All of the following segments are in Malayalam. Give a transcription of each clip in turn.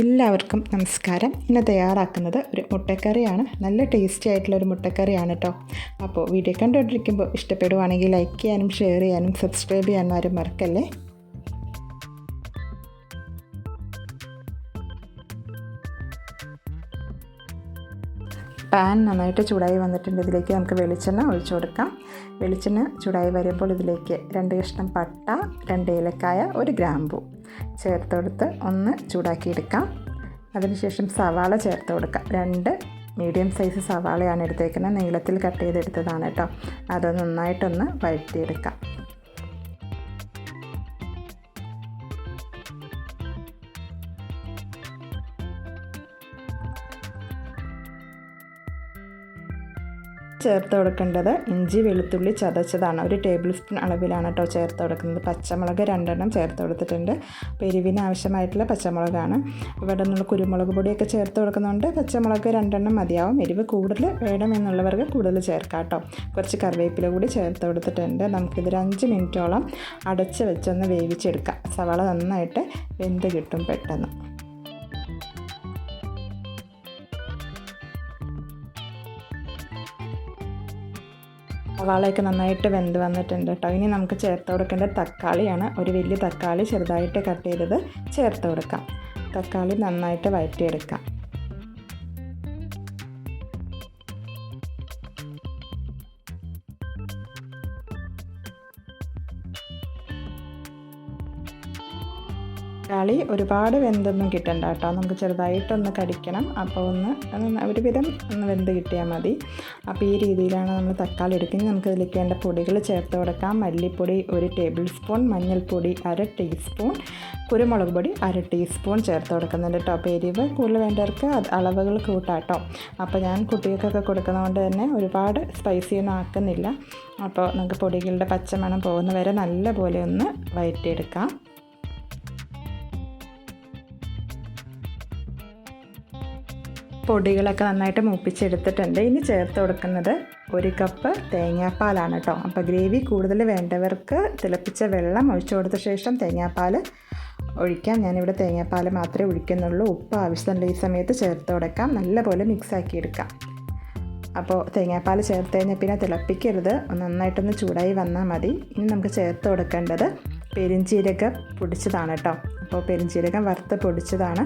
എല്ലാവർക്കും നമസ്കാരം. ഇന്ന് തയ്യാറാക്കുന്നത് ഒരു മുട്ടക്കറിയാണ്. നല്ല ടേസ്റ്റി ആയിട്ടുള്ള ഒരു മുട്ടക്കറിയാണ് കേട്ടോ അപ്പോൾ വീഡിയോ കണ്ടുകൊണ്ടിരിക്കുമ്പോൾ ഇഷ്ടപ്പെടുവാണെങ്കിൽ ലൈക്ക് ചെയ്യാനും ഷെയർ ചെയ്യാനും സബ്സ്ക്രൈബ് ചെയ്യാനും ആരും മറക്കല്ലേ? പാൻ നന്നായിട്ട് ചൂടായി വന്നിട്ടുണ്ട്. ഇതിലേക്ക് നമുക്ക് വെളിച്ചെണ്ണ ഒഴിച്ചു കൊടുക്കാം. വെളിച്ചെണ്ണ ചൂടായി വരുമ്പോൾ ഇതിലേക്ക് രണ്ട് കഷ്ണം പട്ട രണ്ട് ഏലക്കായ ഒരു ഗ്രാമ്പു ചേർത്ത് കൊടുത്ത് ഒന്ന് ചൂടാക്കിയെടുക്കാം അതിനുശേഷം സവാള ചേർത്ത് കൊടുക്കാം. രണ്ട് മീഡിയം സൈസ് സവാളയാണ് എടുത്തേക്കുന്നത്. നീളത്തിൽ കട്ട് ചെയ്തെടുത്തതാണ് കേട്ടോ. അത് നന്നായിട്ടൊന്ന് വഴറ്റിയെടുക്കാം. ചേർത്ത് കൊടുക്കേണ്ടത് ഇഞ്ചി വെളുത്തുള്ളി ചതച്ചതാണ്. ഒരു ടേബിൾ സ്പൂൺ അളവിലാണ് കേട്ടോ ചേർത്ത് കൊടുക്കുന്നത്. പച്ചമുളക് രണ്ടെണ്ണം ചേർത്ത് കൊടുത്തിട്ടുണ്ട്. പെരുവിന് ആവശ്യമായിട്ടുള്ള പച്ചമുളകാണ്. ഇവിടെ നിന്നുള്ള കുരുമുളക് പൊടിയൊക്കെ ചേർത്ത് കൊടുക്കുന്നുണ്ട്. പച്ചമുളക് രണ്ടെണ്ണം മതിയാവും. എരിവ് കൂടുതൽ വേണമെന്നുള്ളവർക്ക് കൂടുതൽ ചേർക്കാം കേട്ടോ കുറച്ച് കറിവേപ്പില കൂടി ചേർത്ത് കൊടുത്തിട്ടുണ്ട്. നമുക്കിതൊരു അഞ്ച് മിനിറ്റോളം അടച്ച് വെച്ചൊന്ന് വേവിച്ചെടുക്കാം. സവാള നന്നായിട്ട് വെന്ത് കിട്ടും പെട്ടെന്ന്. സവാളയൊക്കെ നന്നായിട്ട് വെന്ത് വന്നിട്ടുണ്ട് കേട്ടോ ഇനി നമുക്ക് ചേർത്ത് കൊടുക്കേണ്ട തക്കാളിയാണ്. ഒരു വലിയ തക്കാളി ചെറുതായിട്ട് കട്ട് ചെയ്തത് ചേർത്ത് കൊടുക്കാം. തക്കാളി നന്നായിട്ട് വഴറ്റിയെടുക്കാം. തക്കാളി ഒരുപാട് വെന്തൊന്നും കിട്ടണ്ട കേട്ടോ. നമുക്ക് ചെറുതായിട്ടൊന്ന് കടിക്കണം. അപ്പോൾ ഒന്ന് ഒരുവിധം ഒന്ന് വെന്ത് കിട്ടിയാൽ മതി. അപ്പോൾ ഈ രീതിയിലാണ് നമ്മൾ തക്കാളി എടുക്കുന്നത്. നമുക്ക് ഇതിലേക്ക് വേണ്ട പൊടികൾ ചേർത്ത് കൊടുക്കാം. മല്ലിപ്പൊടി ഒരു ടേബിൾ സ്പൂൺ മഞ്ഞൾപ്പൊടി അര ടീസ്പൂൺ കുരുമുളക് പൊടി അര ടീസ്പൂൺ ചേർത്ത് കൊടുക്കുന്നുണ്ട് കേട്ടോ. അപ്പോൾ എരിവ് കൂടുതൽ വേണ്ടവർക്ക് അളവുകൾ കൂട്ടാട്ടോ അപ്പോൾ ഞാൻ കുട്ടികൾക്കൊക്കെ കൊടുക്കുന്നതുകൊണ്ട് തന്നെ ഒരുപാട് സ്പൈസി ഒന്നും ആക്കുന്നില്ല. അപ്പോൾ നമുക്ക് പൊടികളുടെ പച്ചമണം പോകുന്ന വരെ നല്ലപോലെ ഒന്ന് വയറ്റിയെടുക്കാം. പൊടികളൊക്കെ നന്നായിട്ട് മൂപ്പിച്ചെടുത്തിട്ടുണ്ട്. ഇനി ചേർത്ത് കൊടുക്കുന്നത് ഒരു കപ്പ് തേങ്ങാപ്പാലാണ് കേട്ടോ അപ്പോൾ ഗ്രേവി കൂടുതൽ വേണ്ടവർക്ക് തിളപ്പിച്ച വെള്ളം ഒഴിച്ചു കൊടുത്ത ശേഷം തേങ്ങാപ്പാൽ ഒഴിക്കാം. ഞാനിവിടെ തേങ്ങാപ്പാൽ മാത്രമേ ഒഴിക്കുന്നുള്ളൂ. ഉപ്പ് ആവശ്യമുണ്ട് ഈ സമയത്ത് ചേർത്ത് കൊടുക്കാം. നല്ലപോലെ മിക്സാക്കി എടുക്കാം. അപ്പോൾ തേങ്ങാപ്പാൽ ചേർത്ത് കഴിഞ്ഞാൽ പിന്നെ തിളപ്പിക്കരുത്. നന്നായിട്ടൊന്ന് ചൂടായി വന്നാൽ മതി. ഇനി നമുക്ക് ചേർത്ത് കൊടുക്കേണ്ടത് പെരിഞ്ചീരകം പൊടിച്ചതാണ് കേട്ടോ. അപ്പോൾ പെരിഞ്ചീരകം വറുത്ത് പൊടിച്ചതാണ്.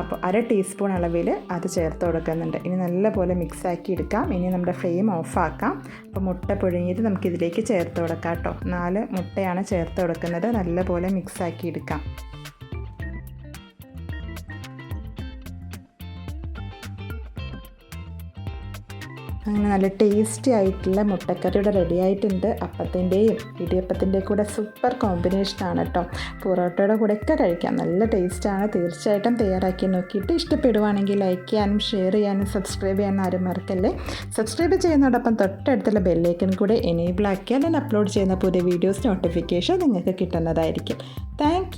അപ്പോൾ അര ടീസ്പൂൺ അളവിൽ അത് ചേർത്ത് കൊടുക്കുന്നുണ്ട്. ഇനി നല്ലപോലെ മിക്സാക്കി എടുക്കാം. ഇനി നമ്മുടെ ഫ്ലെയിം ഓഫാക്കാം അപ്പോൾ മുട്ട പുഴുങ്ങിയിട്ട് നമുക്കിതിലേക്ക് ചേർത്ത് കൊടുക്കാം കേട്ടോ. നാല് മുട്ടയാണ് ചേർത്ത് കൊടുക്കുന്നത്. നല്ലപോലെ മിക്സാക്കി എടുക്കാം. അങ്ങനെ നല്ല ടേസ്റ്റി ആയിട്ടുള്ള മുട്ടക്കറി ഇവിടെ റെഡി ആയിട്ടുണ്ട്. അപ്പത്തിന്റെയും ഇടിയപ്പത്തിന്റെയും കൂടെ സൂപ്പർ കോമ്പിനേഷൻ ആണ് കേട്ടോ പൊറോട്ടയുടെ കൂടെയൊക്കെ കഴിക്കാം. നല്ല ടേസ്റ്റാണ് തീർച്ചയായിട്ടും തയ്യാറാക്കി നോക്കിയിട്ട് ഇഷ്ടപ്പെടുവാണെങ്കിൽ ലൈക്ക് ചെയ്യാനും ഷെയർ ചെയ്യാനും സബ്സ്ക്രൈബ് ചെയ്യാനും ആരും മറക്കല്ലേ? സബ്സ്ക്രൈബ് ചെയ്യുന്നതോടൊപ്പം തൊട്ടടുത്തുള്ള ബെല്ലേക്കൻ കൂടെ എനേബിൾ ആക്കിയാൽ ഞാൻ അപ്ലോഡ് ചെയ്യുന്ന പുതിയ വീഡിയോസ് നോട്ടിഫിക്കേഷൻ നിങ്ങൾക്ക് കിട്ടുന്നതായിരിക്കും. താങ്ക്